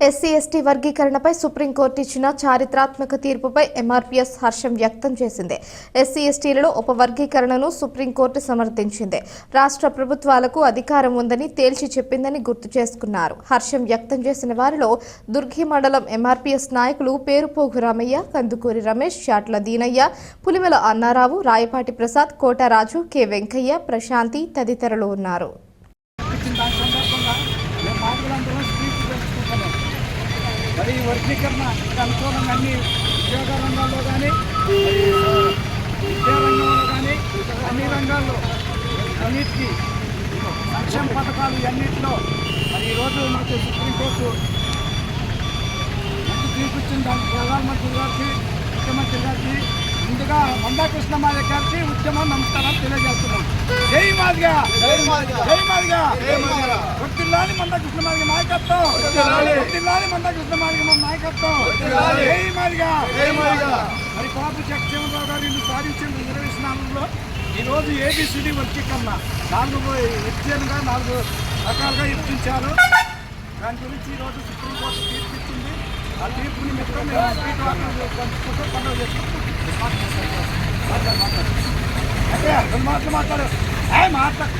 SC ST వర్గీకరణపై supreme court ఇచ్చిన చారిత్రాత్మక తీర్పుపై MRPS హర్షం వ్యక్తం చేసింది. ఎస్సీ ఎస్టీలలో ఉపవర్గీకరణను సుప్రీంకోర్టు సమర్థించింది. రాష్ట్ర ప్రభుత్వాలకు అధికారం ఉందని తేల్చి చెప్పిందని గుర్తు చేసుకున్నారు. హర్షం వ్యక్తం చేసిన వారిలో దుర్గి మండలం ఎంఆర్పీఎస్ నాయకులు పేరుపోగు రామయ్య కందుకూరి రమేష్ చాట్ల దీనయ్య పులిమెల అన్నారావు రాయపాటి ప్రసాద్ కోటరాజు కె వెంకయ్య ప్రశాంతి తదితరులు ఉన్నారు. మరి ఈ వర్గీకరణ అనుకూలంగా అన్ని ఉద్యోగ రంగాల్లో కానీ విద్యా రంగంలో కానీ అన్ని రంగాల్లో అన్నిటికీ సంక్షేమ పథకాలు అన్నింటిలో మరి ఈరోజు మనకు సుప్రీంకోర్టు మంచి తీర్పు ఇచ్చిన దానికి ప్రధానమంత్రి గారికి ముఖ్యమంత్రి గారికి ముందుగా మందా కృష్ణమాయ గారికి ఉద్యమం నమస్కారం తెలియజేస్తున్నాం. జై మాదిగా! జై మాదిగా! జై మాదిగా! వృత్తిల్లాని మందా కృష్ణమాదిగ నాయకత్వం. వృత్తిల్లాని మందా కృష్ణమాదిగ మన నాయకత్వం. మరి బాబు జగజీవనరావు గారు ఇల్లు సాధించిన రిజర్వేషన్ ఆంధ్రలో ఈరోజు ఏబిసిడి వర్గీకరణ నాలుగు ఎత్తిగా నాలుగు రకాలుగా ఇప్పించారు దాని గురించి ఈరోజు సుప్రీంకోర్టు తీర్పు ఇచ్చింది ఆ తీర్పు నిమిత్తం మేము స్ట్రీట్ వాకింగ్ పంచుకుంటూ పండుగ చేసుకుంటాం మాట్లాడు. మాట్లాడు. మాట్లాడు